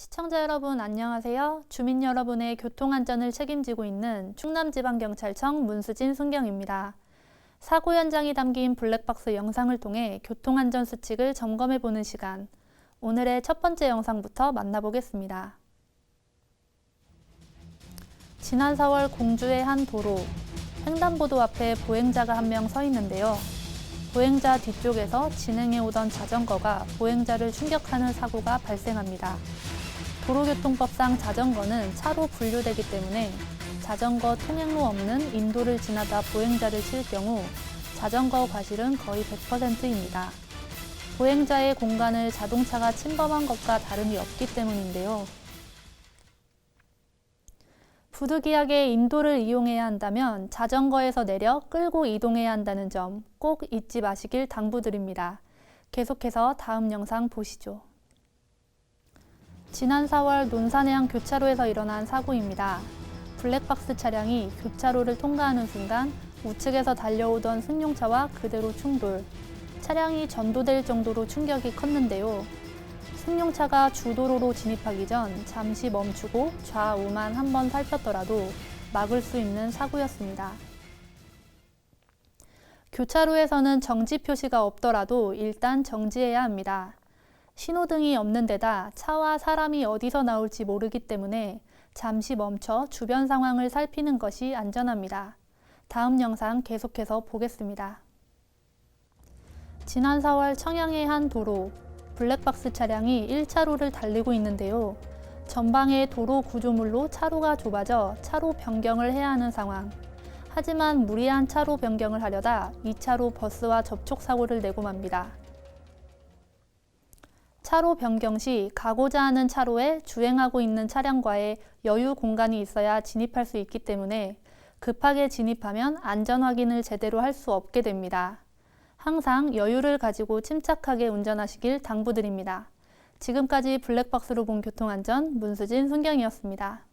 시청자 여러분 안녕하세요. 주민 여러분의 교통안전을 책임지고 있는 충남지방경찰청 문수진 순경입니다. 사고 현장이 담긴 블랙박스 영상을 통해 교통안전 수칙을 점검해보는 시간. 오늘의 첫 번째 영상부터 만나보겠습니다. 지난 4월 공주의 한 도로, 횡단보도 앞에 보행자가 한 명 서 있는데요. 보행자 뒤쪽에서 진행해 오던 자전거가 보행자를 충격하는 사고가 발생합니다. 도로교통법상 자전거는 차로 분류되기 때문에 자전거 통행로 없는 인도를 지나다 보행자를 칠 경우 자전거 과실은 거의 100%입니다. 보행자의 공간을 자동차가 침범한 것과 다름이 없기 때문인데요. 부득이하게 인도를 이용해야 한다면 자전거에서 내려 끌고 이동해야 한다는 점 꼭 잊지 마시길 당부드립니다. 계속해서 다음 영상 보시죠. 지난 4월 논산해안 교차로에서 일어난 사고입니다. 블랙박스 차량이 교차로를 통과하는 순간 우측에서 달려오던 승용차와 그대로 충돌. 차량이 전도될 정도로 충격이 컸는데요. 승용차가 주도로로 진입하기 전 잠시 멈추고 좌우만 한번 살폈더라도 막을 수 있는 사고였습니다. 교차로에서는 정지 표시가 없더라도 일단 정지해야 합니다. 신호등이 없는 데다 차와 사람이 어디서 나올지 모르기 때문에 잠시 멈춰 주변 상황을 살피는 것이 안전합니다. 다음 영상 계속해서 보겠습니다. 지난 4월 청양의 한 도로, 블랙박스 차량이 1차로를 달리고 있는데요. 전방의 도로 구조물로 차로가 좁아져 차로 변경을 해야 하는 상황. 하지만 무리한 차로 변경을 하려다 2차로 버스와 접촉 사고를 내고 맙니다. 차로 변경 시 가고자 하는 차로에 주행하고 있는 차량과의 여유 공간이 있어야 진입할 수 있기 때문에 급하게 진입하면 안전 확인을 제대로 할 수 없게 됩니다. 항상 여유를 가지고 침착하게 운전하시길 당부드립니다. 지금까지 블랙박스로 본 교통안전 문수진 순경이었습니다.